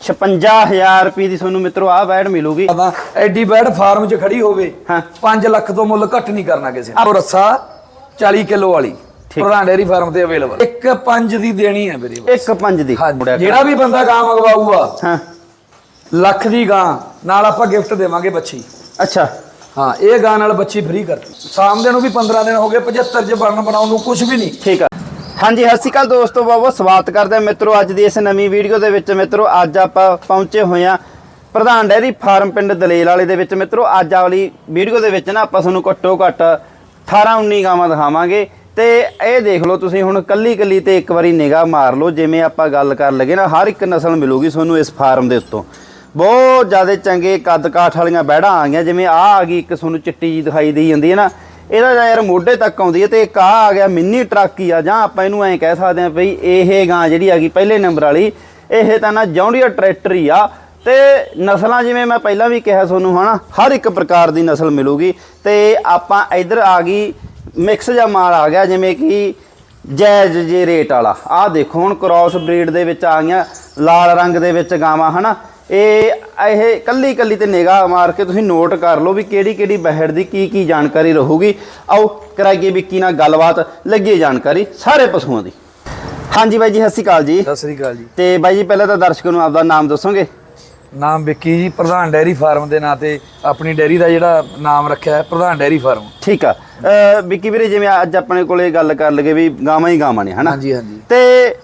56000 ਰੁਪਏ ਦੀ ਤੁਹਾਨੂੰ ਮਿੱਤਰੋ ਆਹ ਬੈਡ ਮਿਲੂਗੀ। ਤਾਂ ਐਡੀ ਬੈਡ ਫਾਰਮ 'ਚ ਖੜੀ ਹੋਵੇ ਹਾਂ। 5 ਲੱਖ ਤੋਂ ਮੁੱਲ ਘੱਟ ਨਹੀਂ ਕਰਨਾ ਕਿਸੇ ਨੇ। ਉਹ ਰੱਸਾ 40 ਕਿਲੋ ਵਾਲੀ ਪ੍ਰਧਾਨ ਡੇਰੀ ਫਾਰਮ ਤੇ ਅਵੇਲੇਬਲ ਇੱਕ ਪੰਜ ਦੀ ਦੇਣੀ ਹੈ ਵੀਰੇ ਇੱਕ ਪੰਜ ਦੀ। ਜਿਹੜਾ ਵੀ ਬੰਦਾ ਗਾਂ ਮੰਗਵਾਊਗਾ ਹਾਂ। ਲੱਖ ਦੀ ਗਾਂ ਨਾਲ ਆਪਾਂ ਗਿਫਟ ਦੇਵਾਂਗੇ ਬੱਚੀ। ਅੱਛਾ। ਹਾਂ ਇਹ ਗਾਂ ਨਾਲ ਬੱਚੀ ਫ੍ਰੀ ਕਰਤੀ। ਸ਼ਾਮ ਦੇ ਨੂੰ ਵੀ 15 ਦਿਨ ਹੋ ਗਏ 75 ਚ ਬਣਨ ਬਣਾਉਣ ਨੂੰ ਕੁਝ ਵੀ ਨਹੀਂ। ਠੀਕ ਆ। ਹਾਂਜੀ, ਸਤਿ ਸ਼੍ਰੀ ਅਕਾਲ ਦੋਸਤੋ, ਬਹੁਤ ਬਹੁਤ ਸਵਾਗਤ ਕਰਦੇ ਹਾਂ ਮਿੱਤਰੋ ਅੱਜ ਦੀ ਇਸ ਨਵੀਂ ਵੀਡੀਓ ਦੇ ਵਿੱਚ ਮਿੱਤਰੋ, ਅੱਜ ਆਪਾਂ ਪਹੁੰਚੇ ਹੋਏ ਹਾਂ ਪ੍ਰਧਾਨ ਡੈਰੀ ਫਾਰਮ ਪਿੰਡ ਦਲੇਲ ਵਾਲੇ ਦੇ ਵਿੱਚ। ਮਿੱਤਰੋ, ਅੱਜ ਵਾਲੀ ਵੀਡੀਓ ਦੇ ਵਿੱਚ ਨਾ ਆਪਾਂ ਤੁਹਾਨੂੰ ਘੱਟੋ ਘੱਟ 18 19 ਗਾਵਾਂ ਦਿਖਾਵਾਂਗੇ। ਤੇ ਇਹ ਦੇਖ ਲਓ ਤੁਸੀਂ ਹੁਣ ਕੱਲੀ ਕੱਲੀ ਤੇ ਇੱਕ ਵਾਰੀ ਨਿਗਾਹ ਮਾਰ ਲਓ, ਜਿਵੇਂ ਆਪਾਂ ਗੱਲ ਕਰਨ ਲੱਗੇ ਨਾ, ਹਰ ਇੱਕ ਨਸਲ ਮਿਲੂਗੀ ਤੁਹਾਨੂੰ ਇਸ ਫਾਰਮ ਦੇ ਉੱਤੋਂ। ਬਹੁਤ ਜ਼ਿਆਦਾ ਚੰਗੇ ਕੱਦ ਕਾਠ ਵਾਲੀਆਂ ਬੈੜਾਂ ਆ ਗਈਆਂ, ਜਿਵੇਂ ਆਹ ਆ ਗਈ ਇੱਕ ਤੁਹਾਨੂੰ ਚਿੱਟੀ ਜੀ ਦਿਖਾਈ ਦੇਈ ਜਾਂਦੀ ਹੈ ਨਾ। ਇਹਦਾ ਤਾਂ ਯਾਰ ਮੋਢੇ ਤੱਕ ਆਉਂਦੀ ਹੈ ਤੇ ਇੱਕ ਆਹ ਆ ਗਿਆ ਮਿੰਨੀ ਟਰੱਕ ਹੀ ਆ, ਜਾਂ ਆਪਾਂ ਇਹਨੂੰ ਐਂ ਕਹਿ ਸਕਦੇ ਆ ਭਈ ਇਹ ਗਾਂ ਜਿਹੜੀ ਆ ਗਈ ਪਹਿਲੇ ਨੰਬਰ ਵਾਲੀ, ਇਹ ਤਾਂ ਨਾ ਜੌਂਡੀਆ ਟਰੈਕਟਰ ਹੀ ਆ। ਤੇ ਨਸਲਾਂ ਜਿਵੇਂ ਮੈਂ ਪਹਿਲਾਂ ਵੀ ਕਿਹਾ ਤੁਹਾਨੂੰ, ਹਨਾ, ਹਰ ਇੱਕ ਪ੍ਰਕਾਰ ਦੀ ਨਸਲ ਮਿਲੂਗੀ। ਤੇ ਆਪਾਂ ਇੱਧਰ ਆ ਗਈ ਮਿਕਸ ਜਾਂ ਮਾਲ ਆ ਗਿਆ, ਜਿਵੇਂ ਕਿ ਜਾਇਜ਼ ਜੇ ਰੇਟ ਵਾਲਾ। ਆਹ ਦੇਖੋ, ਹੁਣ ਕ੍ਰਾਸ ਬਰੀਡ ਦੇ ਵਿੱਚ ਆ ਗਈਆਂ, ਲਾਲ ਰੰਗ ਦੇ ਵਿੱਚ ਗਾਵਾਂ, ਹਨਾ। ਇਹ ਇਹ ਕੱਲੀ ਕੱਲੀ ਤੇ ਨਿਗਾਹ ਮਾਰ ਕੇ ਤੁਸੀਂ ਨੋਟ ਕਰ ਲਓ ਵੀ ਕਿਹੜੀ ਕਿਹੜੀ ਬਹਿੜ ਦੀ ਕੀ ਕੀ ਜਾਣਕਾਰੀ ਰਹੂਗੀ। ਆਓ ਕਰਾਈਏ ਵਿੱਕੀ ਨਾਲ ਗੱਲਬਾਤ ਲੱਗੀ ਜਾਣਕਾਰੀ ਸਾਰੇ ਪਸ਼ੂਆਂ ਦੀ। ਹਾਂਜੀ ਬਾਈ ਜੀ ਸਤਿ ਸ਼੍ਰੀ ਅਕਾਲ ਜੀ। ਸਤਿ ਸ੍ਰੀ ਅਕਾਲ ਜੀ। ਤੇ ਬਾਈ ਜੀ ਪਹਿਲਾਂ ਤਾਂ ਦਰਸ਼ਕਾਂ ਨੂੰ ਆਪਦਾ ਨਾਮ ਦੱਸੋਗੇ? ਨਾਮ ਵਿੱਕੀ ਜੀ ਪ੍ਰਧਾਨ ਡੈਰੀ ਫਾਰਮ ਦੇ ਨਾਂ ਤੇ ਆਪਣੀ ਡੈਰੀ ਦਾ ਜਿਹੜਾ ਨਾਮ ਰੱਖਿਆ ਹੈ ਪ੍ਰਧਾਨ ਡੈਰੀ ਫਾਰਮ। ਠੀਕ ਆ। ਵਿੱਕੀ ਵੀਰੇ ਜਿਵੇਂ ਅੱਜ ਆਪਣੇ ਕੋਲੇ ਗੱਲ ਕਰ ਲਗੇ ਵੀ ਗਾਵਾਂ ਹੀ ਗਾਵਾਂ ਨੇ ਹਨਾ? ਹਾਂਜੀ ਹਾਂਜੀ। ਤੇ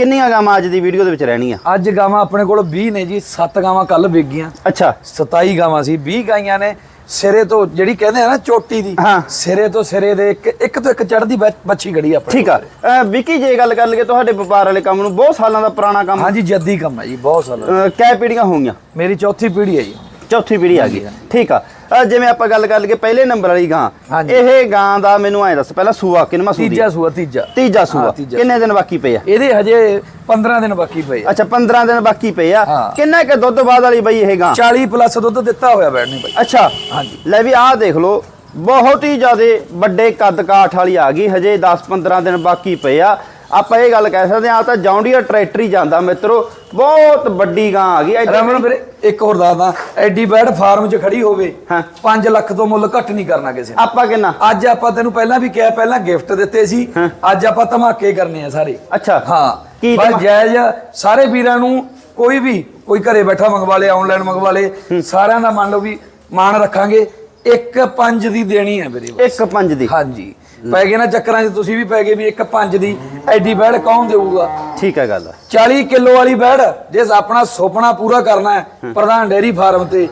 ਕਿੰਨੀਆਂ ਗਾਵਾਂ ਅੱਜ ਦੀ ਵੀਡੀਓ ਦੇ ਵਿੱਚ ਰਹਿਣੀਆਂ? ਅੱਜ ਗਾਵਾਂ ਆਪਣੇ ਕੋਲ 20 ਨੇ ਜੀ 7 ਗਾਵਾਂ ਕੱਲ ਵਿਕ ਗਈਆਂ ਅੱਛਾ। 27 ਗਾਵਾਂ ਸੀ 20 ਗਾਈਆਂ ਨੇ। ਸਿਰੇ ਤੋਂ ਜਿਹੜੀ ਕਹਿੰਦੇ ਆ ਨਾ ਚੋਟੀ ਦੀ ਹਾਂ। ਸਿਰੇ ਤੋਂ ਸਿਰੇ ਦੇ ਇੱਕ ਇੱਕ ਤੋਂ ਇੱਕ ਚੜਦੀ ਬੱਚੀ ਆ ਆਪਣੇ ਠੀਕ ਆ। ਵਿੱਕੀ ਜੇ ਗੱਲ ਕਰ ਲਈਏ ਤੁਹਾਡੇ ਵਪਾਰ ਵਾਲੇ ਕੰਮ ਨੂੰ ਬਹੁਤ ਸਾਲਾਂ ਦਾ ਪੁਰਾਣਾ ਕੰਮ। ਹਾਂਜੀ ਜੱਦੀ ਕੰਮ ਹੈ ਜੀ ਬਹੁਤ ਸਾਲ ਕੈ ਪੀੜੀਆਂ ਹੋਈਆਂ? ਮੇਰੀ ਚੌਥੀ ਪੀੜ੍ਹੀ ਹੈ ਜੀ। ਚੌਥੀ ਪੀੜ੍ਹੀ ਆ ਗਈ। ਠੀਕ ਆ। ਅਹ ਜਿਵੇਂ ਆਪਾਂ ਗੱਲ ਕਰ ਲਈਏ ਪਹਿਲੇ ਨੰਬਰ ਵਾਲੀ ਗਾਂ। ਹਾਂਜੀ। ਇਹ ਗਾਂ ਦਾ ਮੈਨੂੰ ਐ ਦੱਸ ਪਹਿਲਾਂ ਸੂਆ ਕਿੰਨਵਾਂ ਸੂਦੀ ਤੀਜਾ ਸੂਆ ਤੀਜਾ। ਤੀਜਾ ਹਾਂ, ਸੂਆ। ਤੀਜਾ। ਕਿੰਨੇ ਦਿਨ ਬਾਕੀ ਪਏ ਆ? ਇਹਦੇ ਹਜੇ 15 ਦਿਨ ਬਾਕੀ ਪਏ ਆ। ਅੱਛਾ 15 ਦਿਨ ਬਾਕੀ ਪਏ ਆ। ਹਾਂ। ਕਿੰਨਾ ਕੁ ਦੁੱਧ ਬਾਅਦ ਵਾਲੀ ਬਈ ਇਹ ਗਾਂ? 40 ਪਲੱਸ ਦੁੱਧ ਦਿੱਤਾ ਹੋਇਆ ਬੈਠਨੇ ਬਾਈ। ਅੱਛਾ। ਹਾਂਜੀ। ਲੈ ਵੀ ਆਹ ਦੇਖ ਲਓ ਬਹੁਤ ਹੀ ਜ਼ਿਆਦੇ ਵੱਡੇ ਕੱਦ ਕਾਠ ਵਾਲੀ ਆ ਗਈ। ਹਜੇ 10-15 ਦਿਨ ਬਾਕੀ ਪਏ ਆ। ਆਪਾਂ ਇਹ ਗੱਲ ਕਹਿ ਸਕਦੇ ਆ ਤਾਂ ਜੌਂਡੀਆ ਟਰੈਕਟਰ ਹੀ ਜਾਂਦਾ ਮਿੱਤਰੋ ਬਹੁਤ ਵੱਡੀ ਗਾਂ ਆ ਗਈ ਰਮਨ ਵੀਰੇ ਇੱਕ ਹੋਰ ਦੱਸਦਾ ਐਡੀ ਬੈਡ ਫਾਰਮ 'ਚ ਖੜੀ ਹੋਵੇ ਹਾਂ। 5 ਲੱਖ ਤੋਂ ਮੁੱਲ ਘੱਟ ਨਹੀਂ ਕਰਨਾ ਕਿਸੇ ਨੇ। ਆਪਾਂ ਕਿੰਨਾ? ਅੱਜ ਆਪਾਂ ਤੈਨੂੰ ਪਹਿਲਾਂ ਵੀ ਕਿਹਾ ਪਹਿਲਾਂ ਗਿਫਟ ਦਿੱਤੇ ਸੀ। ਅੱਜ ਆਪਾਂ ਧਮਾਕੇ ਕਰਨੇ ਆ ਸਾਰੇ। ਅੱਛਾ। ਹਾਂ। ਕੀ ਬਸ ਜਾਇਜ਼ ਸਾਰੇ ਵੀਰਾਂ ਨੂੰ ਕੋਈ ਵੀ ਕੋਈ ਘਰੇ ਬੈਠਾ ਮੰਗਵਾ ਲੇ ਆਨਲਾਈਨ ਮੰਗਵਾ ਲੇ ਸਾਰਿਆਂ ਦਾ ਮੰਨ ਲਓ ਵੀ ਮਾਣ ਰੱਖਾਂਗੇ। ਇੱਕ ਪੰਜ ਦੀ ਦੇਣੀ ਹੈ ਵੀਰੇ ਪੰਜ ਦੀ। ਹਾਂਜੀ। ਪੈ ਗਏ ਨਾ ਚੱਕਰਾਂ 'ਚ ਤੁਸੀਂ ਵੀ ਪੈ ਗਏ ਵੀ ਇੱਕ ਪੰਜ ਦੀ ਐਡੀ ਬੈੜ ਕੌਣ ਦੇਊਗਾ? ਠੀਕ ਹੈ ਗੱਲ 40 ਕਿਲੋ ਵਾਲੀ ਬੈੜ ਜੇ ਆਪਣਾ ਸੁਪਨਾ ਪੂਰਾ ਕਰਨਾ ਹੈ ਪ੍ਰਧਾਨ ਡੇਰੀ ਫਾਰਮ ਤੇ।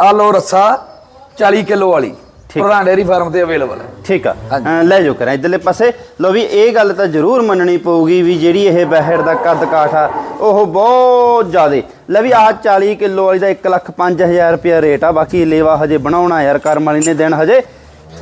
ਆ ਲੋ ਰੱਸਾ 40 ਕਿਲੋ ਵਾਲੀ। ਪ੍ਰਧਾਨ ਡੇਰੀ ਫਾਰਮ ਤੇ ਅਵੇਲੇਬਲ ਹੈ। ਠੀਕ ਆ। ਲੈ ਜਾਓ ਕਰਾਂ ਇਧਰਲੇ ਪਾਸੇ। ਲੋ ਵੀ ਇਹ ਗੱਲ ਤਾਂ ਜ਼ਰੂਰ ਮੰਨਣੀ ਪਊਗੀ ਵੀ ਜਿਹੜੀ ਇਹ ਬਹਿੜ ਦਾ ਕੱਦ ਕਾਠ ਆ ਉਹ ਬਹੁਤ ਜ਼ਿਆਦੇ। ਲੈ ਵੀ ਆਹ 40 ਕਿਲੋ ਵਾਲੀ ਦਾ 1 ਲੱਖ 5000 ਰੁਪਿਆ ਰੇਟ ਆ ਬਾਕੀ ਲੇਵਾ ਹਜੇ ਬਣਾਉਣਾ ਯਾਰ ਕਰਮ ਵਾਲੀ ਨੇ ਦਿਨ ਹਜੇ।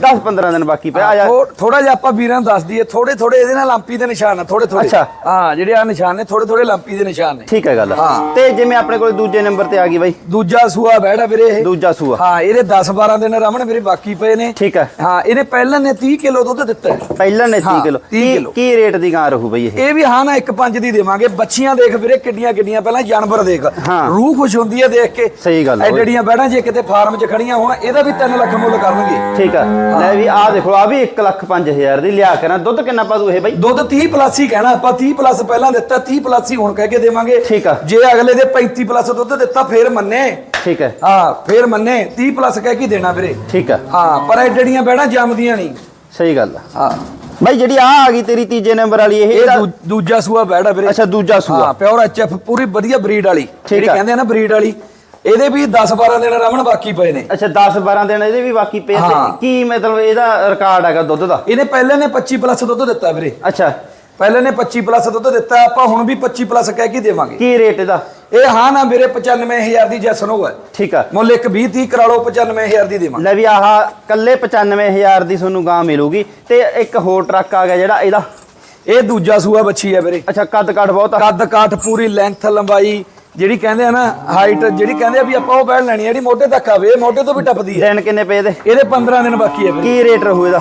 10 15 ਦਿਨ ਬਾਕੀ ਪਿਆ ਆ ਜਾ। ਥੋੜਾ ਜਿਹਾ ਆਪਾਂ ਵੀਰਾਂ ਨੂੰ ਦੱਸ ਦਈਏ ਥੋੜੇ ਥੋੜੇ ਇਹਦੇ ਨਾਲ ਲਾਂਪੀ ਦੇ ਨਿਸ਼ਾਨ ਆ ਥੋੜੇ ਥੋੜੇ ਅੱਛਾ। ਹਾਂ ਜਿਹੜੇ ਆ ਨਿਸ਼ਾਨ ਨੇ ਥੋੜੇ ਥੋੜੇ ਲਾਂਪੀ ਦੇ ਨਿਸ਼ਾਨ ਨੇ। ਠੀਕ ਹੈ ਗੱਲ। ਹਾਂ। ਤੇ ਜਿਵੇਂ ਆਪਣੇ ਕੋਲ ਦੂਜੇ ਨੰਬਰ ਤੇ ਆ ਗਈ ਬਾਈ। ਦੂਜਾ ਸੂਆ ਬੈੜ ਵੀਰੇ ਇਹ। ਦੂਜਾ ਸੂਆ। ਹਾਂ ਇਹਦੇ 10 12 ਦਿਨ ਰਮਣ ਵੀਰੇ ਬਾਕੀ ਪਏ ਨੇ। ਠੀਕ ਹੈ। ਹਾਂ ਇਹਨੇ ਪਹਿਲਾਂ ਨੇ 30 ਕਿਲੋ ਦੁੱਧ ਦਿੱਤਾ ਹੈ। ਪਹਿਲਾਂ ਨੇ 30 ਹਾਂ, ਕਿਲੋ। 30 ਕੀ ਕਿਲੋ। ਕੀ ਰੇਟ ਦੀ ਗਾਂ ਰਹੂ ਬਈ ਇਹ? ਇਹ ਵੀ ਹਾਂ ਨਾ ਇੱਕ ਪੰਜ ਦੀ ਦੇਵਾਂਗੇ। ਬੱਚੀਆਂ ਦੇਖ ਵੀਰੇ ਕਿੱਡੀਆਂ ਕਿੱਡੀਆਂ ਪਹਿਲਾਂ ਜਾਨਵਰ ਦੇਖ। ਹਾਂ। ਰੂਹ ਖੁਸ਼ ਹੁੰਦੀ ਹੈ ਦੇਖ ਕੇ। ਸਹੀ ਗੱਲ ਆ ਐ ਓਏ। ਜਿਹੜੀਆਂ ਬੈੜਾਂ ਜੇ ਕਿਤੇ ਫਾਰਮ 'ਚ ਖੜੀਆਂ ਹੋਣ ਇਹਦਾ ਵੀ 3 ਲੱਖ ਮੁੱਲ ਕਰਨਗੇ। ਠੀਕ ਆ। ਲੈ ਵੀ ਆਹ ਦੇਖੋ ਆ ਵੀ 1 ਲੱਖ 5000 ਦੀ ਲਿਆ ਕਰਾਂ ਦੁੱਧ ਕਿੰਨਾ ਪਾਦੂ ਇਹ ਬਾਈ? ਦੁੱਧ 30 ਪਲੱਸ ਹੀ ਕਹਿਣਾ ਆਪਾਂ 30 ਪਲੱਸ ਪਹਿਲਾਂ ਦਿੱਤਾ 30 ਪਲੱਸ ਹੀ ਹੁਣ ਕਹਿ ਕੇ ਦੇਵਾਂਗੇ। ਠੀਕ ਆ। ਜੇ ਅਗਲੇ ਦੇ 35 ਪਲੱਸ ਦੁੱਧ ਦਿੱਤਾ ਫੇਰ ਮੰਨੇ। ਠੀਕ ਹੈ ਹਾਂ ਫੇਰ ਮੰਨੇ। 30 ਪਲੱਸ ਕਹਿ ਕੇ ਦੇਣਾ ਵੀਰੇ। ਠੀਕ ਆ। ਹਾਂ ਪਰ ਇਹ ਜਿਹੜੀਆਂ ਬੈੜਾਂ ਜੰਮਦੀਆਂ ਨਹੀਂ। ਸਹੀ ਗੱਲ ਆ। ਹਾਂ। ਬਾਈ ਜਿਹੜੀ ਆ ਆ ਗਈ ਤੇਰੀ ਤੀਜੇ ਨੰਬਰ ਵਾਲੀ ਇਹ ਇਹ ਦੂ- ਦੂਜਾ ਸੂਆ ਬੈੜਾ ਵੀਰੇ। ਅੱਛਾ ਦੂਜਾ ਸੂਆ। ਹਾਂ ਪਿਓਰ ਐਚਐਫ ਪੂਰੀ ਵਧੀਆ ਬਰੀਡ ਵਾਲੀ। ਜਿਹੜੀ। ਕਹਿੰਦੇ ਆ ਨਾ ਬਰੀਡ ਵਾਲੀ। ਇਹਦੇ ਵੀ 10 12 ਦਿਨ ਰਮਣ ਬਾਕੀ ਪਏ ਨੇ। ਅੱਛਾ 10 12 ਦਿਨ ਇਹਦੇ ਵੀ ਬਾਕੀ ਪਏ ਤੇ ਹਾਂ। ਕੀ ਮਤਲਬ ਇਹਦਾ ਰਿਕਾਰਡ ਹੈਗਾ ਦੁੱਧ ਦਾ? ਇਹਨੇ ਪਹਿਲੇ ਨੇ 25 ਪਲੱਸ ਦੁੱਧ ਦਿੱਤਾ ਵੀਰੇ। ਅੱਛਾ। ਪਹਿਲੇ ਨੇ 25 ਪਲੱਸ ਦੁੱਧ ਦਿੱਤਾ ਆਪਾਂ ਹੁਣ ਵੀ 25 ਪਲੱਸ ਕਹਿ ਕੇ ਦੇਵਾਂਗੇ। ਕੀ ਰੇਟ ਇਹਦਾ? ਇਹ ਹਾਂ ਨਾ ਵੀਰੇ 95000 ਦੀ ਜੈਸਨ ਹੋਇਆ ਠੀਕ ਆ। ਮੁੱਲ ਇੱਕ 20 30 ਕਰਾ ਲਓ 95000 ਦੀ ਦੇਵਾਂਗੇ। ਲੈ ਵੀ ਆਹ ਕੱਲੇ 95000 ਦੀ ਤੁਹਾਨੂੰ ਗਾਂ ਮਿਲੂਗੀ ਤੇ ਇੱਕ ਹੋਰ ਟਰੱਕ ਆ ਗਿਆ ਜਿਹੜਾ ਇਹਦਾ? ਇਹ ਦੂਜਾ ਸੂਆ ਬੱਚੀ ਹੈ ਵੀਰੇ। ਅੱਛਾ ਕੱਦ ਕੱਟ ਬਹੁਤ ਆ। ਕੱਦ ਕਾਠ ਪੂਰੀ ਲੈਂਥ ਲੰਬਾਈ ਜਿਹੜੀ ਕਹਿੰਦੇ ਆ ਨਾ ਹਾਈਟ ਜਿਹੜੀ ਕਹਿੰਦੇ ਆ ਵੀ ਆਪਾਂ ਉਹ ਬੈਠ ਲੈਣੀ ਆ, ਜਿਹੜੀ ਮੋਢੇ ਤੱਕ ਆਵੇ ਇਹ ਮੋਢੇ ਤੋਂ ਵੀ ਟੱਪਦੀ ਹੈ ਦਿਨ ਕਿੰਨੇ ਪਏ ਇਹਦੇ? ਇਹਦੇ 15 ਦਿਨ ਬਾਕੀ ਹੈ ਕੀ ਰੇਟ ਰਹੂ ਇਹਦਾ?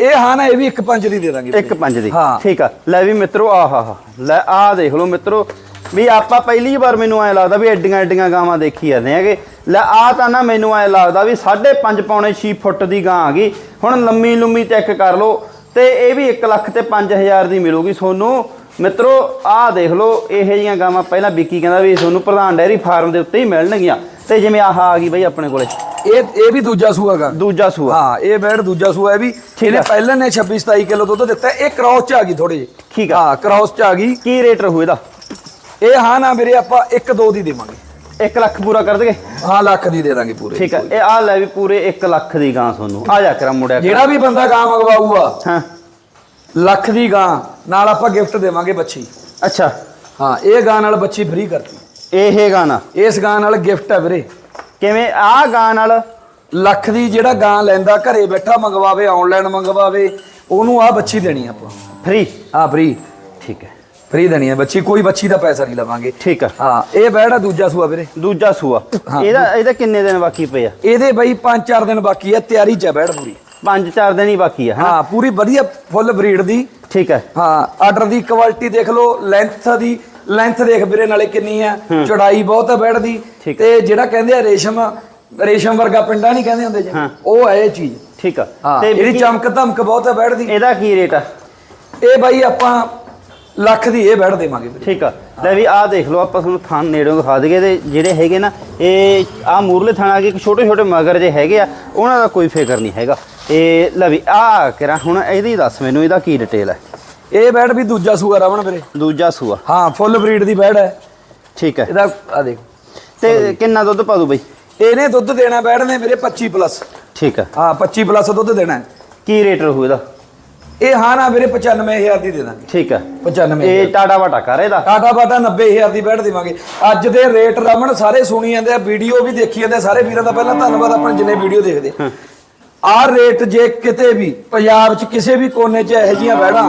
ਇਹ ਹਾਂ ਨਾ ਇਹ ਵੀ ਇੱਕ ਪੰਜ ਦੀ ਦੇ ਦਾਂਗੇ। ਇੱਕ ਪੰਜ ਦੀ। ਹਾਂ। ਠੀਕ ਆ। ਲੈ ਵੀ ਮਿੱਤਰੋ ਆਹ ਹਾ ਹਾ ਲੈ ਆਹ ਦੇਖ ਲਓ ਮਿੱਤਰੋ। ਵੀ ਆਪਾਂ ਪਹਿਲੀ ਵਾਰ ਮੈਨੂੰ ਐ ਲੱਗਦਾ ਵੀ ਐਡੀਆਂ ਐਡੀਆਂ ਗਾਵਾਂ ਦੇਖੀ ਜਾਂਦੇ ਹੈਗੇ। ਲੈ ਆ ਤਾਂ ਨਾ ਮੈਨੂੰ ਐ ਲੱਗਦਾ ਵੀ 5.5 ਪੌਣੇ 6 ਫੁੱਟ ਦੀ ਗਾਂ ਆ ਗਈ। ਹੁਣ ਲੰਮੀ ਲੰਮੀ ਚੈੱਕ ਕਰ ਲਓ। ਤੇ ਇਹ ਵੀ 1 ਲੱਖ ਤੇ 5000 ਦੀ ਮਿਲੂਗੀ ਤੁਹਾਨੂੰ ਮਿੱਤਰੋ ਆਹ ਦੇਖ ਲਓ ਇਹੋ ਜੀਆਂ ਗਾਵਾਂ ਪਹਿਲਾਂ ਵਿੱਕੀ ਕਹਿੰਦਾ ਵੀ ਤੁਹਾਨੂੰ ਪ੍ਰਧਾਨ ਡੈਰੀ ਫਾਰਮ ਦੇ ਉੱਤੇ ਹੀ ਮਿਲਣਗੀਆਂ। ਤੇ ਜਿਵੇਂ ਆਹ ਆ ਗਈ ਬਈ ਆਪਣੇ ਕੋਲੇ। ਇਹ ਇਹ ਵੀ ਦੂਜਾ ਸੂਆ ਗਾ। ਦੂਜਾ ਸੂਆ। ਹਾਂ ਇਹ ਬੈੜ ਦੂਜਾ ਸੂਆ ਹੈ ਵੀ ਇਹਨੇ ਆ। ਪਹਿਲਾਂ ਨੇ 26 27 ਕਿਲੋ ਦੁੱਧ ਦਿੱਤਾ ਇਹ ਕ੍ਰਾਸ ਚ ਆ ਗਈ ਥੋੜੇ ਜਿਹੀ। ਠੀਕ ਆ। ਹਾਂ ਕ੍ਰਾਸ ਚ ਆ ਗਈ। ਕੀ ਰੇਟ ਰਹੂ ਇਹਦਾ? ਇਹ ਹਾਂ ਨਾ ਵੀਰੇ ਆਪਾਂ 1 2 ਦੀ ਦੇਵਾਂਗੇ। 1 ਲੱਖ ਪੂਰਾ ਕਰ ਦਗੇ? ਹਾਂ ਲੱਖ ਦੀ ਦੇ ਦਾਂਗੇ ਪੂਰੇ। ਠੀਕ ਹੈ ਇਹ ਆ ਲੈ ਵੀ ਪੂਰੇ 1 ਲੱਖ ਦੀ ਗਾਂ ਤੁਹਾਨੂੰ। ਆ ਜਾ ਕਰਾਂ ਮੁੜਿਆ। ਜਿਹੜਾ ਵੀ ਬੰਦਾ ਗਾਂ ਮੰਗਵਾਊਗਾ ਹਾਂ। ਲੱਖ ਦੀ ਗਾਂ ਨਾਲ ਆਪਾਂ ਗਿਫਟ ਦੇਵਾਂਗੇ ਬੱਚੀ। ਅੱਛਾ। ਹਾਂ ਇਹ ਗਾਂ ਨਾਲ ਬੱਚੀ ਫ੍ਰੀ ਕਰਤੀ। ਇਹ ਗਾਣਾ ਇਸ ਗਾਂ ਨਾਲ ਗਿਫਟ ਹੈ ਵੀਰੇ। ਕਿਵੇਂ? ਆ ਗਾਂ ਨਾਲ? ਲੱਖ ਦੀ ਜਿਹੜਾ ਗਾਂ ਲੈਂਦਾ ਘਰੇ ਬੈਠਾ ਮੰਗਵਾਵੇ ਆਨਲਾਈਨ ਮੰਗਵਾਵੇ ਉਹਨੂੰ ਆ ਬੱਚੀ ਦੇਣੀ ਆਪਾਂ। ਫ੍ਰੀ ਆ ਫ੍ਰੀ ਠੀਕ ਹੈ। ਫ੍ਰੀ ਦੇਣੀ ਹੈ ਬੱਚੀ ਕੋਈ ਬੱਚੀ ਦਾ ਪੈਸਾ ਨਹੀਂ ਲਵਾਂਗੇ। ਠੀਕ ਹੈ ਹਾਂ ਇਹ ਬੈੜਾ ਦੂਜਾ ਸੂਆ ਵੀਰੇ। ਦੂਜਾ ਸੂਆ। ਇਹਦਾ ਇਹਦਾ ਕਿੰਨੇ ਦਿਨ ਬਾਕੀ ਪਏ ਆ ਇਹਦੇ ਬਈ 5-4 ਦਿਨ ਬਾਕੀ ਹੈ ਤਿਆਰੀ ਚ ਬੈੜ ਪੂਰੀ। ਪੰਜ ਚਾਰ ਦਿਨ ਹੀ ਬਾਕੀ ਆ ਹਾਂ ਪੂਰੀ ਵਧੀਆ ਫੁੱਲ ਬਰੀਡ ਦੀ। ਠੀਕ ਹੈ ਹਾਂ ਆਰਡਰ ਦੀ ਕੁਆਲਿਟੀ ਦੇਖ ਲਓ ਲੈਂਥ ਦੀ ਲੈਂਥ ਦੇਖ ਵੀਰੇ ਨਾਲੇ ਕਿੰਨੀ ਆ। ਚੌੜਾਈ ਬਹੁਤ ਹੈ ਬੈੜ ਦੀ। ਤੇ ਜਿਹੜਾ ਕਹਿੰਦੇ ਆ ਰੇਸ਼ਮ ਰੇਸ਼ਮ ਵਰਗਾ ਪਿੰਡਾ ਨਹੀਂ ਕਹਿੰਦੇ ਹੁੰਦੇ ਜੀ। ਉਹ ਹੈ ਇਹ ਚੀਜ਼। ਠੀਕ ਆ। ਤੇ ਇਹਦੀ ਚਮਕ ਧਮਕ ਬਹੁਤ ਹੈ ਬੈੜ ਦੀ। ਇਹਦਾ ਕੀ ਰੇਟ ਆ? ਇਹ ਬਾਈ ਆਪਾਂ ਲੱਖ ਦੀ ਇਹ ਬੈੜ ਦੇਵਾਂਗੇ ਠੀਕ ਆ। ਲੈ ਵੀ ਆਹ ਦੇਖ ਲਓ ਆਪਾਂ ਤੁਹਾਨੂੰ ਥਾਨ ਨੇੜੋਂ ਦਿਖਾ ਦਈਏ ਤੇ ਜਿਹੜੇ ਹੈਗੇ ਨਾ ਇਹ ਆ ਮੂਰਲੇ ਥਾਣਾ ਕੇ ਛੋਟੇ ਛੋਟੇ ਮਗਰ ਜੇ ਹੈਗੇ ਆ ਉਹਨਾਂ ਦਾ ਕੋਈ ਫਿਕਰ ਨਹੀਂ ਹੈਗਾ। ਇਹ ਲੈ ਵੀ ਆ ਕਿਰਾ ਹੁਣ ਇਹਦੀ ਦੱਸ ਮੈਨੂੰ ਇਹਦਾ ਕੀ ਡਿਟੇਲ ਹੈ? ਇਹ ਬੈੜ ਵੀ ਦੂਜਾ ਸੂਆ ਰਵਣ ਵੀਰੇ। ਦੂਜਾ ਸੂਆ। ਹਾਂ ਫੁੱਲ ਬਰੀਡ ਦੀ ਬੈੜ ਹੈ। ਠੀਕ ਹੈ। ਇਹਦਾ ਆ ਦੇਖ। ਤੇ ਕਿੰਨਾ ਦੁੱਧ ਪਾ ਦੂ ਬਈ? ਇਹਨੇ ਦੁੱਧ ਦੇਣਾ ਬੈੜ ਨੇ ਵੀਰੇ 25 ਪਲੱਸ ਠੀਕ ਹੈ। ਹਾਂ 25 ਪਲੱਸ ਦੁੱਧ ਦੇਣਾ। ਕੀ ਰੇਟ ਰਹੂ ਇਹਦਾ? ਇਹ ਹਾਂ ਨਾ ਵੀਰੇ 95000 ਦੀ ਦੇ ਦਾਂਗੇ। ਠੀਕ ਹੈ। 95 ਇਹ ਟਾਟਾ ਵਾਟਾ ਕਰ ਇਹਦਾ। ਟਾਟਾ ਬਾਟਾ 90000 ਦੀ ਬੈਠ ਦੇਵਾਂਗੇ। ਅੱਜ ਦੇ ਰੇਟ ਰਮਨ ਸਾਰੇ ਸੁਣੀ ਜਾਂਦੇ ਆ ਵੀਡੀਓ ਵੀ ਦੇਖੀ ਜਾਂਦੇ ਸਾਰੇ ਵੀਰਾਂ ਦਾ ਪਹਿਲਾਂ ਧੰਨਵਾਦ ਆਪਣੇ ਜਿੰਨੇ ਵੀਡੀਓ ਦੇਖਦੇ। ਆਹ ਰੇਟ ਜੇ ਕਿਤੇ ਵੀ ਪੰਜਾਬ 'ਚ ਕਿਸੇ ਵੀ ਕੋਨੇ 'ਚ ਇਹੋ ਜੀਆਂ ਬੈੜਾਂ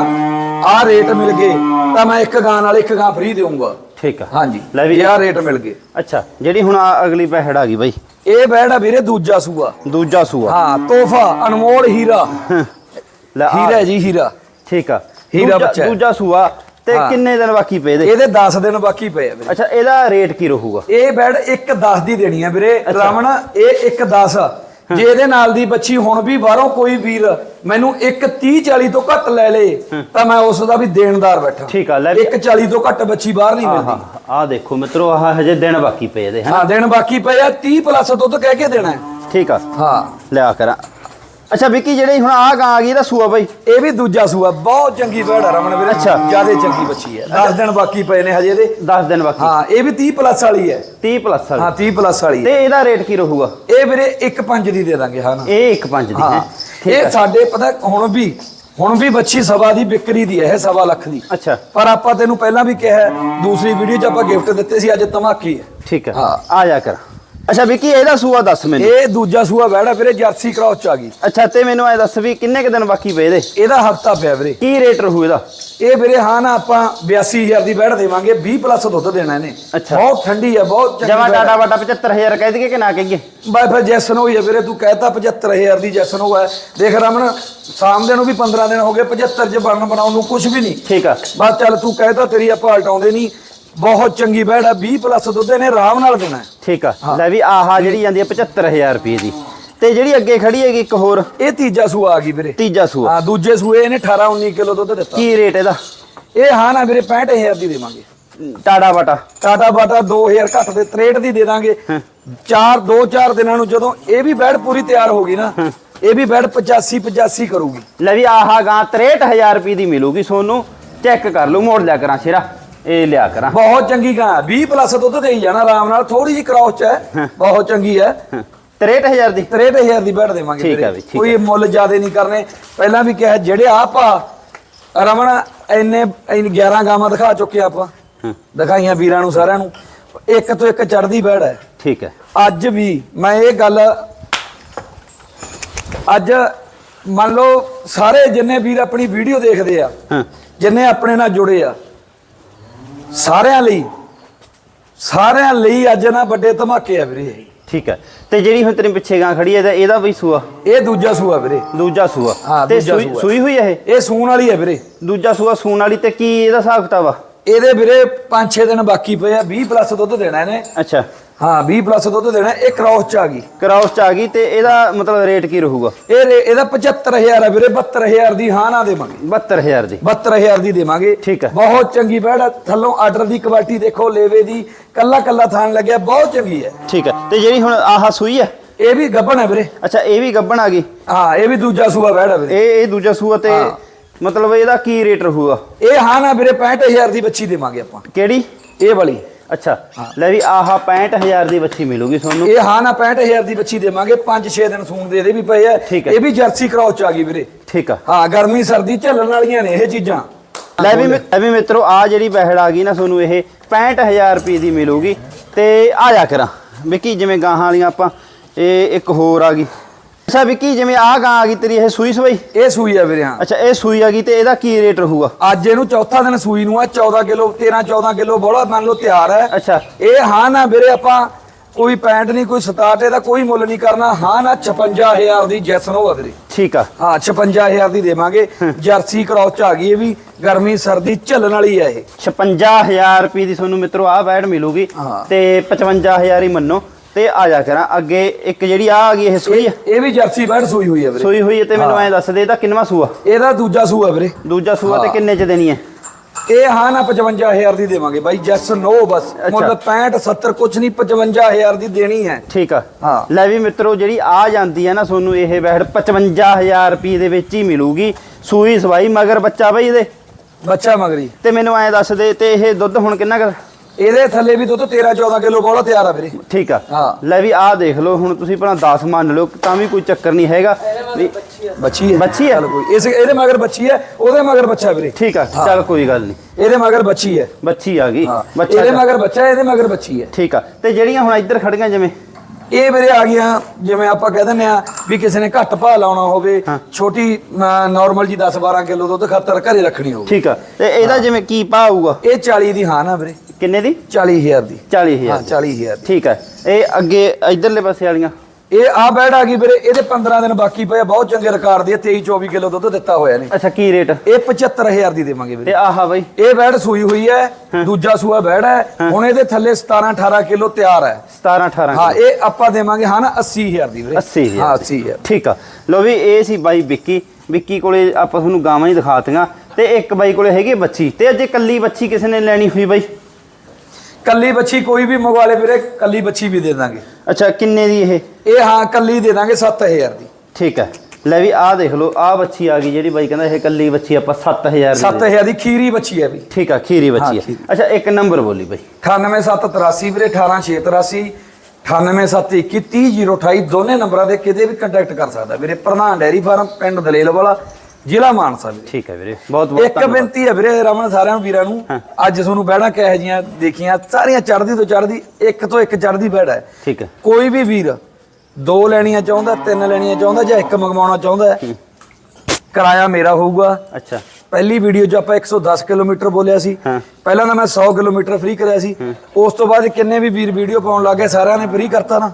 ਆਹ ਰੇਟ ਮਿਲ ਗਏ ਤਾਂ ਮੈਂ ਇੱਕ ਗਾਂ ਨਾਲ ਇੱਕ ਗਾਂ ਫ੍ਰੀ ਦੇਵਾਂਗਾ ਠੀਕ ਆ। ਹਾਂਜੀ ਲੈ ਵੀ ਇਹ ਆਹ ਰੇਟ ਮਿਲ ਗਏ। ਅੱਛਾ ਜਿਹੜੀ ਹੁਣ ਆਹ ਅਗਲੀ ਪੈਹੜ ਆ ਗਈ ਬਈ। ਇਹ ਬੈੜ ਆ ਵੀਰੇ ਦੂਜਾ ਸੂਆ। ਦੂਜਾ ਸੂਆ। ਹਾਂ ਤੋਹਫਾ ਅਨਮੋਲ ਹੀਰਾ। ਲੈ ਆਹ- ਹੀਰਾ ਜੀ ਹੀਰਾ। ਠੀਕ ਆ। ਹੀਰਾ ਦੂਜਾ- ਬੱਚਾ ਹੈ। ਦੂਜਾ ਸੂਆ ਤੇ ਹਾਂ। ਕਿੰਨੇ ਦਿਨ ਬਾਕੀ ਪਏ ਇਹਦੇ? ਇਹਦੇ 10 ਦਿਨ ਬਾਕੀ ਪਏ ਆ ਵੀਰੇ। ਅੱਛਾ ਇਹਦਾ ਰੇਟ ਕੀ ਰਹੂਗਾ? ਇਹ ਬੈਡ 1 10 ਦੀ ਦੇਣੀ ਆ ਵੀਰੇ। ਰਾਵਣ ਇਹ 1 10 ਜੇ ਇਹਦੇ ਨਾਲ ਦੀ ਬੱਚੀ ਹੁਣ ਵੀ ਬਾਹਰੋਂ ਕੋਈ ਵੀਰ ਮੈਨੂੰ 1 30 40 ਤੋਂ ਘੱਟ ਲੈ ਲੇ ਤਾਂ ਮੈਂ ਉਸ ਦਾ ਵੀ ਦੇਣਦਾਰ ਬੈਠਾ। ਠੀਕ ਆ, ਲੈ ਵੀ- 1 40 ਤੋਂ ਘੱਟ ਬੱਚੀ ਬਾਹਰ ਨਹੀਂ ਮਿਲਦੀ। ਆਹ ਦੇਖੋ ਮਿੱਤਰੋ ਆਹ ਹਜੇ ਦਿਨ ਬਾਕੀ ਪਏ ਇਹਦੇ ਹਾਂ ਦਿਨ ਬਾਕੀ ਪਏ ਆ 30 ਪਲੱਸ ਦੁੱਧ ਕਹਿ ਕੇ ਦੇਣਾ। ਠੀਕ ਆ। ਹਾਂ। ਲਿਆ ਕਰਾਂ। ਅੱਛਾ ਵਿੱਕੀ ਜਿਹੜੀ ਹੁਣ ਆਹ ਗਾਂ ਆ ਗਈ ਇਹਦਾ ਸੂਆ ਬਈ? ਇਹ ਵੀ ਦੂਜਾ ਸੂਆ ਬਹੁਤ ਚੰਗੀ ਬੈੜ ਆ ਰਮਨ ਵੀਰੇ। ਅੱਛਾ। ਜਿਆਦੇ ਚੰਗੀ ਬੱਚੀ ਹੈ। 10 ਦਿਨ ਬਾਕੀ ਪਏ ਨੇ ਹਜੇ ਇਹਦੇ। 10 ਦਿਨ ਬਾਕੀ। ਹਾਂ ਇਹ ਵੀ 30 ਪਲੱਸ ਵਾਲੀ ਹੈ। 30 ਪਲੱਸ ਹਾਂ ਵਾਲੀ 30 ਪਲੱਸ ਵਾਲੀ ਤੇ ਹੈ ਇਹਦਾ ਰੇਟ ਕੀ ਰਹੂਗਾ? ਇਹ ਵੀਰੇ 1 5 ਦੀ ਦੇ ਦਾਂਗੇ ਹਾਂ ਨਾ। ਇਹ 1.5 ਦੀ ਹਾਂ। ਹੈ। ਠੀਕ ਇਹ ਸਾਡੇ ਪਤਾ ਹੁਣ ਵੀ ਹੁਣ ਵੀ ਬੱਚੀ ਸਵਾ ਦੀ ਵਿਕਰੀ ਦੀ ਹੈ ਇਹ ਸਵਾ ਲੱਖ ਦੀ। ਅੱਛਾ। ਪਰ ਆਪਾਂ ਤੈਨੂੰ ਪਹਿਲਾਂ ਵੀ ਕਿਹਾ ਹੈ, ਦੂਸਰੀ ਵੀਡੀਓ 'ਚ ਆਪਾਂ ਗਿਫਟ ਦਿੱਤੇ ਸੀ ਅੱਜ ਧਮਾਕੀ ਹੈ। ਠੀਕ ਆ ਹਾਂ। ਆ ਜਾ ਕਰ। ਅੱਛਾ ਵਿੱਕੀ ਇਹਦਾ ਸੂਆ ਦੱਸ ਮੈਨੂੰ। ਇਹ ਦੂਜਾ ਸੂਆ ਬੈੜਾ ਵੀਰੇ ਜਰਸੀ ਕ੍ਰਾਸ 'ਚ ਆ ਗਈ। ਅੱਛਾ ਤੇ ਮੈਨੂੰ ਐ ਦੱਸ ਵੀ ਕਿੰਨੇ ਕ ਦਿਨ ਬਾਕੀ ਪਏ ਇਹਦੇ? ਇਹਦਾ ਹਫਤਾ ਪਿਆ ਵੀਰੇ। ਕੀ ਰੇਟ ਰਹੂ ਇਹਦਾ? ਇਹ ਵੀਰੇ ਹਾਂ ਨਾ ਆਪਾਂ 82000 ਦੀ ਬੈੜ ਦੇਵਾਂਗੇ 20 ਪਲੱਸ ਦੁੱਧ ਦੇਣਾ ਇਹਨੇ। ਅੱਛਾ। ਬਹੁਤ ਠੰਡੀ ਹੈ ਬਹੁਤ ਚੰਗੀ ਜਮਾ ਬੈੜ। ਟਾਟਾ ਵਾਟਾ 75000 ਕਹਿ ਦਈਏ ਕਿ ਨਾ ਕਹੀਏ? ਬਾਈ ਫਿਰ ਜੈਸਨ ਹੋਈ ਹੈ ਵੀਰੇ ਤੂੰ ਕਹਿਤਾ 75000 ਦੀ ਜੈਸਨ ਹੋਇਆ ਦੇਖ ਰਮਨ ਸਾਹਮਣੇ ਨੂੰ ਵੀ 15 ਦਿਨ ਹੋ ਗਏ 75 ਚ ਬਣਨ ਬਣਾਉਣ ਨੂੰ ਕੁਝ ਵੀ ਨਹੀਂ। ਠੀਕ ਆ। ਬਸ ਚੱਲ ਤੂੰ ਕਹਿਤਾ ਤੇਰੀ ਆਪਾਂ ਹਟਾਉਂਦੇ ਨਹੀਂ। ਬਹੁਤ ਚੰਗੀ ਬੈੜ ਆ 20 ਪਲੱਸ ਦੁੱਧ ਇਹਨੇ ਆਰਾਮ ਨਾਲ ਦੇਣਾ ਹੈ। ਠੀਕ ਆ ਲੈ ਵੀ ਆਹਾ ਜਿਹੜੀ ਜਾਂਦੀ ਹੈ 75000 ਰੁਪਏ ਦੀ। ਤੇ ਜਿਹੜੀ ਅੱਗੇ ਖੜੀ ਹੈਗੀ ਇੱਕ ਹੋਰ। ਇਹ ਤੀਜਾ ਸੂਆ ਆ ਗਈ ਵੀਰੇ। ਤੀਜਾ ਸੂਆ। ਹਾਂ ਦੂਜੇ ਸੂਏ ਇਹਨੇ 18 19 ਕਿਲੋ ਦੁੱਧ ਦਿੱਤਾ। ਕੀ ਰੇਟ ਇਹਦਾ? ਇਹ ਹਾਂ ਨਾ ਵੀਰੇ 65000 ਦੀ ਦੇਵਾਂਗੇ। ਟਾਟਾ ਵਾਟਾ ਟਾਟਾ ਬਾਟਾ 2000 ਘੱਟ ਦੇ 63 ਦੀ ਦੇ ਦਾਂਗੇ। ਚਾਰ ਦੋ ਚਾਰ ਦਿਨਾਂ ਨੂੰ ਜਦੋਂ ਇਹ ਵੀ ਬੈੜ ਪੂਰੀ ਤਿਆਰ ਹੋ ਗਈ ਨਾ ਇਹ ਵੀ ਬੈੜ 85 85 ਕਰੂਗੀ। ਲੈ ਵੀ ਆਹਾ ਗਾਂ 63000 ਰੁਪਏ ਦੀ ਮਿਲੂਗੀ ਸੋਨੂੰ। ਚੈੱਕ ਕਰ ਲਓ ਮੋੜ ਲਿਆ ਕਰਾਂ ਸ਼ੇਰਾ। ਇਹ ਲਿਆ ਕਰਾਂ। ਬਹੁਤ ਚੰਗੀ ਗਾਂ 20 ਪਲੱਸ ਦੁੱਧ ਦੇਈ ਜਾਣਾ ਆਰਾਮ ਨਾਲ। ਥੋੜੀ ਜਿਹੀ ਕ੍ਰਾਸ ਚ ਹੈ। ਬਹੁਤ ਚੰਗੀ ਹੈ। 63000 ਦੀ। 63000 ਦੀ ਬੈੜ ਦੇਵਾਂਗੇ ਠੀਕ ਵੀਰੇ। ਹੈ ਵੀ, ਠੀਕ ਕੋਈ ਮੁੱਲ ਜ਼ਿਆਦੇ ਨਹੀਂ ਕਰਨੇ। ਪਹਿਲਾਂ ਵੀ ਕਿਹਾ ਜਿਹੜੇ ਆਪ ਰਮਣ ਇੰਨੇ ਇੰਨੇ 11 ਗਾਵਾਂ ਦਿਖਾ ਚੁੱਕੇ ਆਪਾਂ। ਦਿਖਾਈਆਂ ਵੀਰਾਂ ਨੂੰ ਸਾਰਿਆਂ ਨੂੰ। ਇੱਕ ਤੋਂ ਇੱਕ ਚੜਦੀ ਬੈੜ ਹੈ। ਠੀਕ ਹੈ। ਅੱਜ ਵੀ ਮੈਂ ਇਹ ਗੱਲ ਅੱਜ ਮੰਨ ਲਓ ਸਾਰੇ ਜਿੰਨੇ ਵੀਰ ਆਪਣੀ ਵੀਡੀਓ ਦੇਖਦੇ ਆ ਜਿੰਨੇ ਆਪਣੇ ਨਾਲ ਜੁੜੇ ਆ ਸਾਰਿਆਂ ਲਈ ਸਾਰਿਆਂ ਲਈ ਅੱਜ ਨਾ ਵੱਡੇ ਧਮਾਕੇ ਆ ਵੀਰੇ। ਠੀਕ ਹੈ। ਤੇ ਜਿਹੜੀ ਹੁਣ ਤੇਰੇ ਪਿੱਛੇ ਗਾਂ ਖੜੀ ਹੈ ਇਹਦਾ ਇਹਦਾ ਵੀ ਸੂਆ? ਇਹ ਦੂਜਾ ਸੂਆ ਵੀਰੇ। ਦੂਜਾ ਸੂਆ? ਹਾਂ, ਤੇ ਦੂਜਾ ਸੂਈ ਸੂਆ। ਸੂਈ ਹੋਈ ਹੈ ਇਹ? ਇਹ ਸੂਣ ਵਾਲੀ ਹੈ ਵੀਰੇ। ਦੂਜਾ ਸੂਆ ਸੂਣ ਵਾਲੀ ਤੇ ਕੀ ਇਹਦਾ ਹਿਸਾਬ ਕਿਤਾਬ ਆ? ਇਹਦੇ ਵੀਰੇ 5-6 ਦਿਨ ਬਾਕੀ ਪਏ ਆ 20 ਪਲੱਸ ਦੁੱਧ ਦੇਣਾ ਇਹਨੇ। ਅੱਛਾ। ਹਾਂ 20 ਪਲੱਸ ਦੁੱਧ ਦੇਣਾ ਇਹ ਕ੍ਰਾਸ ਚ ਆ ਗਈ। ਕਰਾਉਸ ਚ ਆ ਗਈ ਤੇ ਇਹਦਾ ਮਤਲਬ ਰੇਟ ਕੀ ਰਹੂਗਾ? ਇਹ ਰੇ- ਇਹਦਾ 75000 ਆ ਵੀਰੇ 72000 ਦੀ ਹਾਂ ਨਾ ਦੇਵਾਂਗੇ। 72000 ਦੀ। 72000 ਦੀ ਦੇਵਾਂਗੇ। ਠੀਕ ਹੈ। ਬਹੁਤ ਚੰਗੀ ਬੈੜ ਆ ਥੱਲੋਂ ਆਰਡਰ ਦੀ ਕੁਆਲਿਟੀ ਦੇਖੋ ਲੇਵੇ ਦੀ ਕੱਲਾ ਕੱਲਾ ਥਾਨ ਲੱਗਿਆ ਬਹੁਤ ਚੰਗੀ ਹੈ। ਠੀਕ ਹੈ ਤੇ ਜਿਹੜੀ ਹੁਣ ਆਹ ਸੂਈ ਹੈ ਇਹ ਵੀ ਗੱਬਣ ਹੈ ਵੀਰੇ। ਅੱਛਾ ਇਹ ਵੀ ਗੱਬਣ ਆ ਗਈ? ਹਾਂ ਇਹ ਵੀ ਦੂਜਾ ਸੂਆ ਬੈੜ ਹੈ ਵੀਰੇ। ਇਹ ਇਹ ਦੂਜਾ ਸੂਆ ਤੇ। ਮਤਲਬ ਇਹਦਾ ਕੀ ਰੇਟ ਰਹੂਗਾ? ਇਹ ਹਾਂ ਨਾ ਵੀਰੇ 65000 ਦੀ ਬੱਚੀ ਦੇਵਾਂਗੇ ਆਪਾਂ। ਕਿਹੜੀ? ਇਹ ਵਾਲੀ। ਅੱਛਾ। ਲੈ ਵੀ ਆਹ 65000 ਦੀ ਬੱਚੀ ਮਿਲੂਗੀ ਤੁਹਾਨੂੰ। ਇਹ ਹਾਂ ਨਾ 65000 ਦੀ ਬੱਚੀ ਦੇਵਾਂਗੇ 5-6 ਦਿਨ ਸੂਣ ਦੇ ਇਹਦੇ ਵੀ ਪਏ ਆ। ਠੀਕ ਹੈ। ਇਹ ਵੀ ਜਰਸੀ ਕ੍ਰਾਸ ਚ ਆ ਗਈ ਵੀਰੇ। ਠੀਕ ਆ। ਹਾਂ ਗਰਮੀ ਸਰਦੀ ਝੱਲਣ ਵਾਲੀਆਂ ਨੇ ਇਹ ਚੀਜ਼ਾਂ। ਲੈ ਵੀ ਮਿ- ਲੈ ਵੀ ਮਿੱਤਰੋ ਆ ਜਿਹੜੀ ਬਹਿੜ ਆ ਗਈ ਨਾ ਤੁਹਾਨੂੰ ਇਹ 65000 ਰੁਪਏ ਦੀ ਮਿਲੂਗੀ। ਤੇ ਆ ਜਾ ਕਰਾਂ। ਵਿੱਕੀ ਜਿਵੇਂ ਗਾਹਾਂ ਵਾਲੀਆਂ ਆਪਾਂ ਇਹ ਇੱਕ ਹੋਰ ਆ ਗਈ। ਅੱਛਾ ਵਿੱਕੀ ਜਿਵੇਂ ਆ ਗਾਂ ਆ ਗਈ ਤੇਰੀ ਇਹ ਸੂਈ ਸਵਾਈ? ਇਹ ਸੂਈ ਆ ਵੀਰੇ ਹਾਂ। ਅੱਛਾ ਇਹ ਸੂਈ ਆ ਗਈ ਤੇ ਇਹਦਾ ਕੀ ਰੇਟ ਰਹੂਗਾ? ਅੱਜ ਇਹਨੂੰ ਚੌਥਾ ਦਿਨ ਸੂਈ ਨੂੰ ਆ 14 ਕਿਲੋ 13 14 ਕਿਲੋ ਬੋਲਾ ਮੰਨ ਲਓ ਤਿਆਰ ਹੈ। ਅੱਛਾ। ਇਹ ਹਾਂ ਨਾ ਵੀਰੇ ਆਪਾਂ ਕੋਈ ਪੈਂਟ ਨਹੀਂ ਕੋਈ ਸਟਾਰਟ ਇਹਦਾ ਕੋਈ ਮੁੱਲ ਨਹੀਂ ਕਰਨਾ। ਹਾਂ ਨਾ 56000 ਦੀ ਜੈਸਨ ਹੋਵਾ ਵੀਰੇ। ਠੀਕ ਆ। ਹਾਂ 56000 ਦੀ ਦੇਵਾਂਗੇ। ਜਰਸੀ ਕ੍ਰਾਸ ਚ ਆ ਗਈ ਇਹ ਵੀ ਗਰਮੀ ਸਰਦੀ ਝੱਲਣ ਵਾਲੀ ਆ ਇਹ। 56000 ਰੁਪਏ ਦੀ ਤੁਹਾਨੂੰ ਮਿੱਤਰੋ ਆ ਬੈੜ ਮਿਲੂਗੀ। ਤੇ 55000 ਹੀ ਮੰਨੋ। ਤੇ ਆ ਜਾ ਕਰਾਂ। ਅੱਗੇ ਇੱਕ ਜਿਹੜੀ ਆ ਆ ਗਈ ਇਹ ਸੂਈ ਆ। ਇਹ ਵੀ ਜਰਸੀ ਬੈਡ ਸੂਈ ਹੋਈ ਆ ਵੀਰੇ। ਸੂਈ ਹੋਈ ਹੈ ਤੇ ਮੈਨੂੰ ਐ ਦੱਸ ਦੇ ਇਹਦਾ ਕਿੰਨਵਾ ਸੂਆ? ਇਹਦਾ ਦੂਜਾ ਸੂਆ ਵੀਰੇ। ਦੂਜਾ ਸੂਆ ਤੇ ਕਿੰਨੇ ਚ ਦੇਣੀ ਹੈ ਇਹ ਹਾਂ ਨਾ 55000 ਦੀ ਦੇਵਾਂਗੇ ਬਾਈ ਜੈਸ ਨੋ ਬਸ। ਮੁੱਲ 65 70 ਕੁਛ ਨਹੀਂ 55000 ਦੀ ਦੇਣੀ ਹੈ। ਠੀਕ ਆ। ਹਾਂ। ਲੈ ਵੀ ਮਿੱਤਰੋ ਜਿਹੜੀ ਆ ਜਾਂਦੀ ਹੈ ਨਾ ਤੁਹਾਨੂੰ ਇਹ ਬੈੜ 55000 ਰੁਪਏ ਦੇ ਵਿੱਚ ਹੀ ਮਿਲੂਗੀ। ਸੂਈ ਸਵਾਈ ਮਗਰ ਬੱਚਾ ਬਈ ਇਹਦੇ। ਬੱਚਾ ਮਗਰੀ ਤੇ ਮੈਨੂੰ ਐ ਦੱਸ ਦੇ ਤੇ ਇਹ ਦੁੱਧ ਹੁਣ ਕਿੰਨਾ ਕਰ ਇਹਦੇ ਥੱਲੇ ਵੀ ਦੁੱਧ 13 14 ਕਿਲੋ ਬੋਲਾ ਤਿਆਰ ਆ ਵੀਰੇ। ਠੀਕ ਆ। ਹਾਂ। ਲੈ ਵੀ ਆ ਦੇਖ ਲਓ ਹੁਣ ਤੁਸੀਂ ਭਲਾ 10 ਮੰਨ ਲਓ ਤਾਂ ਵੀ ਕੋਈ ਚੱਕਰ ਨਹੀਂ ਹੈਗਾ। ਵੀ ਬੱਚੀ ਹੈ। ਬੱਚੀ ਹੈ? ਕੋਈ। ਇਸ ਇਹਦੇ ਮਗਰ ਬੱਚੀ ਹੈ ਉਹਦੇ ਮਗਰ ਬੱਚਾ ਵੀਰੇ। ਠੀਕ ਆ। ਚੱਲ ਕੋਈ ਗੱਲ ਨਹੀਂ। ਇਹਦੇ ਮਗਰ ਬੱਚੀ ਹੈ। ਬੱਚੀ ਆ ਗਈ। ਬੱਚਾ ਇਹਦੇ ਮਗਰ ਬੱਚਾ ਇਹਦੇ ਮਗਰ ਬੱਚੀ ਹੈ। ਠੀਕ ਆ। ਤੇ ਜਿਹੜੀਆਂ ਹੁਣ ਇੱਧਰ ਖੜੀਆਂ ਜਿਵੇਂ? ਇਹ ਵੀਰੇ ਆ ਗਈਆਂ ਜਿਵੇਂ ਆਪਾਂ ਕਹਿ ਦਿੰਦੇ ਆ ਵੀ ਕਿਸੇ ਨੇ ਘੱਟ ਭਾਅ ਲਾਉਣਾ ਹੋਵੇ ਛੋਟੀ ਨਾਰਮਲ ਜੀ 10 12 ਕਿਲੋ ਦੁੱਧ ਖਾਤਰ ਘਰੇ ਰੱਖਣੀ ਹੋਵੇ। ਠੀਕ ਆ। ਤੇ ਇਹਦਾ ਜਿਵੇਂ ਕੀ ਭਾਅ ਆਊਗਾ? ਇਹ 40 ਦੀ ਹਾਂ ਨਾ ਵੀਰੇ। ਕਿੰਨੇ ਦੀ? 40000 ਦੀ। 40000 ਹਾਂ 40000 ਦੀ। ਠੀਕ ਆ ਇਹ ਅੱਗੇ ਇਧਰਲੇ ਪਾਸੇ ਵਾਲੀਆਂ? ਇਹ ਆ ਬੈਡ ਆ ਗਈ ਵੀਰੇ ਇਹਦੇ 15 ਦਿਨ ਬਾਕੀ ਪਏ ਬਹੁਤ ਚੰਗੇ ਰਿਕਾਰਡ ਦੀ 23 24 ਕਿਲੋ ਦੁੱਧ ਦਿੱਤਾ ਹੋਇਆ ਨੇ ਅੱਛਾ ਕੀ ਰੇਟ? ਇਹ 75000 ਦੀ ਦੇਵਾਂਗੇ ਤੇ ਵੀਰੇ ਆਹਾ ਬਈ। ਇਹ ਬੈਡ ਸੂਈ ਹੋਈ ਹੈ ਦੂਜਾ ਸੂਆ ਬੈਡ ਹੈ ਹੁਣ ਇਹਦੇ ਥੱਲੇ 17 18 ਕਿਲੋ ਤਿਆਰ ਹੈ। 17 18 ਹਾਂ ਇਹ ਆਪਾਂ ਦੇਵਾਂਗੇ ਹਾਂ ਨਾ 80000 ਦੀ ਵੀਰੇ। 80000 ਹਾਂ 80000 ਠੀਕ ਆ। ਲੋ ਵੀ ਇਹ ਸੀ ਬਾਈ ਵਿੱਕੀ। ਵਿੱਕੀ ਕੋਲੇ ਆਪਾਂ ਤੁਹਾਨੂੰ ਗਾਵਾਂ ਹੀ ਦਿਖਾਤੀਆਂ ਤੇ ਇੱਕ ਬਾਈ ਕੋਲੇ ਹੈਗੀ ਬੱਚੀ। ਤੇ ਅਜੇ ਕੱਲੀ ਬੱਚੀ ਕਿਸੇ ਨੇ ਲੈਣੀ ਹੋਈ ਬਾਈ? ਕੱਲੀ ਬੱਚੀ ਕੋਈ ਵੀ ਮੰਗਵਾ ਲੇ ਵੀਰੇ ਕੱਲੀ ਬੱਚੀ ਵੀ ਦੇ ਦਾਂਗੇ। ਅੱਛਾ ਕਿੰਨੇ ਦੀ ਇਹ? ਇਹ ਹਾਂ ਕੱਲੀ ਦੇ ਦਾਂਗੇ 7000 ਦੀ। ਠੀਕ ਹੈ। ਲੈ ਵੀ ਆਹ ਦੇਖ ਲਓ ਆਹ ਬੱਚੀ ਆ ਗਈ ਜਿਹੜੀ ਬਾਈ ਕਹਿੰਦਾ ਇਹ ਕੱਲੀ ਬੱਚੀ ਆਪਾਂ 7000 ਦੀ ਦੇ- 7000 ਦੀ ਖੀਰੀ ਬੱਚੀ ਹੈ ਵੀ। ਠੀਕ ਆ ਖੀਰੀ ਬੱਚੀ ਹਾਂ। ਅੱਛਾ ਇੱਕ ਨੰਬਰ ਬੋਲੀ ਬਾਈ। 98783 ਵੀਰੇ 18683 98721 ਦੋਨੇ ਨੰਬਰਾਂ ਦੇ ਕਿਤੇ ਵੀ ਕੰਟੈਕਟ ਕਰ ਸਕਦਾ ਵੀਰੇ। ਪ੍ਰਧਾਨ ਡੈਰੀ ਫਾਰਮ ਪਿੰਡ ਦਲੇਲ ਵਾਲਾ ਜ਼ਿਲ੍ਹਾ ਮਾਨਸਾ ਵੀਰੇ। ਠੀਕ ਹੈ ਵੀਰੇ ਬਹੁਤ ਬਹੁਤ ਇੱਕ ਬੇਨਤੀ ਹੈ ਵੀਰੇ ਰਮਨ ਸਾਰਿਆਂ ਨੂੰ ਵੀਰਾਂ ਨੂੰ। ਅੱਜ ਤੁਹਾਨੂੰ ਬਹਿਣਾ ਕਿਹੋ ਜੀਆਂ ਦੇਖੀਆਂ ਸਾਰੀਆਂ ਚੜ੍ਹਦੀ ਤੋਂ ਚੜ੍ਹਦੀ ਇੱਕ ਤੋਂ ਇੱਕ ਚੜ੍ਹਦੀ ਬੈੜ ਹੈ। ਠੀਕ ਹੈ। ਕੋਈ ਵੀ ਵੀਰ ਦੋ ਲੈਣੀਆਂ ਚਾਹੁੰਦਾ ਤਿੰਨ ਲੈਣੀਆਂ ਚਾਹੁੰਦਾ ਜਾਂ ਇੱਕ ਮੰਗਵਾਉਣਾ ਚਾਹੁੰਦਾ ਹੈ, ਕਿਰਾਇਆ ਮੇਰਾ ਹੋਊਗਾ। ਅੱਛਾ। ਪਹਿਲੀ ਵੀਡੀਓ 'ਚ ਆਪਾਂ 110 ਕਿਲੋਮੀਟਰ ਬੋਲਿਆ ਸੀ। ਪਹਿਲਾਂ ਤਾਂ ਮੈਂ 100 ਕਿਲੋਮੀਟਰ ਫ੍ਰੀ ਕਰਿਆ ਸੀ। ਉਸ ਤੋਂ ਬਾਅਦ ਕਿੰਨੇ ਵੀ ਵੀਰ ਵੀਡੀਓ ਪਾਉਣ ਲੱਗੇ ਸਾਰਿਆਂ ਨੇ ਫ੍ਰੀ ਕਰਤਾ ਨਾ।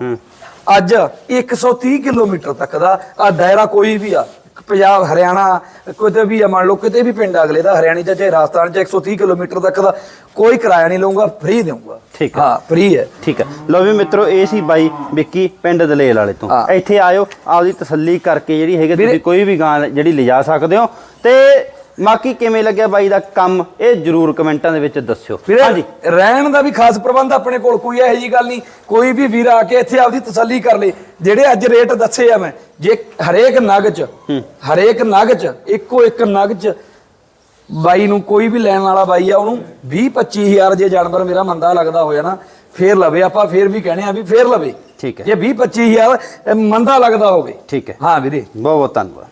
ਅੱਜ 130 ਕਿਲੋਮੀਟਰ ਤੱਕ ਦਾ ਆ ਦਾਇਰਾ ਕੋਈ ਵੀ ਆ ਪੰਜਾਬ ਹਰਿਆਣਾ ਕਿਤੇ ਵੀ ਆ ਮੰਨ ਲਓ ਕਿਤੇ ਵੀ ਪਿੰਡ ਅਗਲੇ ਦਾ ਹਰਿਆਣੇ ਚ ਚਾਹੇ ਰਾਜਸਥਾਨ ਚ 130 ਕਿਲੋਮੀਟਰ ਤੱਕ ਦਾ ਕੋਈ ਕਿਰਾਇਆ ਨਹੀਂ ਲਊਗਾ ਫ੍ਰੀ ਦੇਊਗਾ। ਠੀਕ ਹੈ। ਹਾਂ ਫ੍ਰੀ ਹੈ। ਠੀਕ ਹੈ ਲੋ ਵੀ ਮਿੱਤਰੋ ਇਹ ਸੀ ਬਾਈ ਵਿੱਕੀ ਪਿੰਡ ਦਲੇਲ ਵਾਲੇ ਤੋਂ। ਇੱਥੇ ਆਇਓ ਆਪਦੀ ਤਸੱਲੀ ਕਰਕੇ ਜਿਹੜੀ ਹੈਗੀ ਤੁਸੀਂ ਕੋਈ ਵੀ ਗਾਂ ਜਿਹੜੀ ਲਿਜਾ ਸਕਦੇ ਹੋ। ਤੇ ਬਾਕੀ ਕਿਵੇਂ ਲੱਗਿਆ ਬਾਈ ਦਾ ਕੰਮ ਇਹ ਜਰੂਰ ਕਮੈਂਟਾਂ ਦੇ ਵਿੱਚ ਦੱਸਿਓ। ਹਾਂਜੀ। ਰਹਿਣ ਦਾ ਵੀ ਖਾਸ ਪ੍ਰਬੰਧ ਆਪਣੇ ਕੋਲ ਕੋਈ ਇਹੋ ਜੀ ਗੱਲ ਨਹੀਂ। ਕੋਈ ਵੀ ਵੀਰ ਆ ਕੇ ਇੱਥੇ ਆਪਦੀ ਤਸੱਲੀ ਕਰ ਲੇ। ਜਿਹੜੇ ਅੱਜ ਰੇਟ ਦੱਸੇ ਆ ਮੈਂ ਜੇ ਹਰੇਕ ਨਗ ਚ ਹਰੇਕ ਨਗ ਚ ਇੱਕੋ ਇੱਕ ਨਗ ਚ ਬਾਈ ਨੂੰ ਕੋਈ ਵੀ ਲੈਣ ਵਾਲਾ ਬਾਈ ਆ ਉਹਨੂੰ 20 25000 ਜੇ ਜਾਨਵਰ ਮੇਰਾ ਮੰਦਾ ਲੱਗਦਾ ਹੋਇਆ ਨਾ ਫੇਰ ਲਵੇ ਆਪਾਂ ਫੇਰ ਵੀ ਕਹਣੇ ਆ ਵੀ ਫੇਰ ਲਵੇ। ਠੀਕ ਹੈ। ਜੇ 20 25000 ਮੰਦਾ ਲੱਗਦਾ ਹੋਵੇ। ਠੀਕ ਹੈ। ਹਾਂ ਵੀਰੇ। ਬਹੁਤ ਬਹੁਤ ਧੰਨਵਾਦ।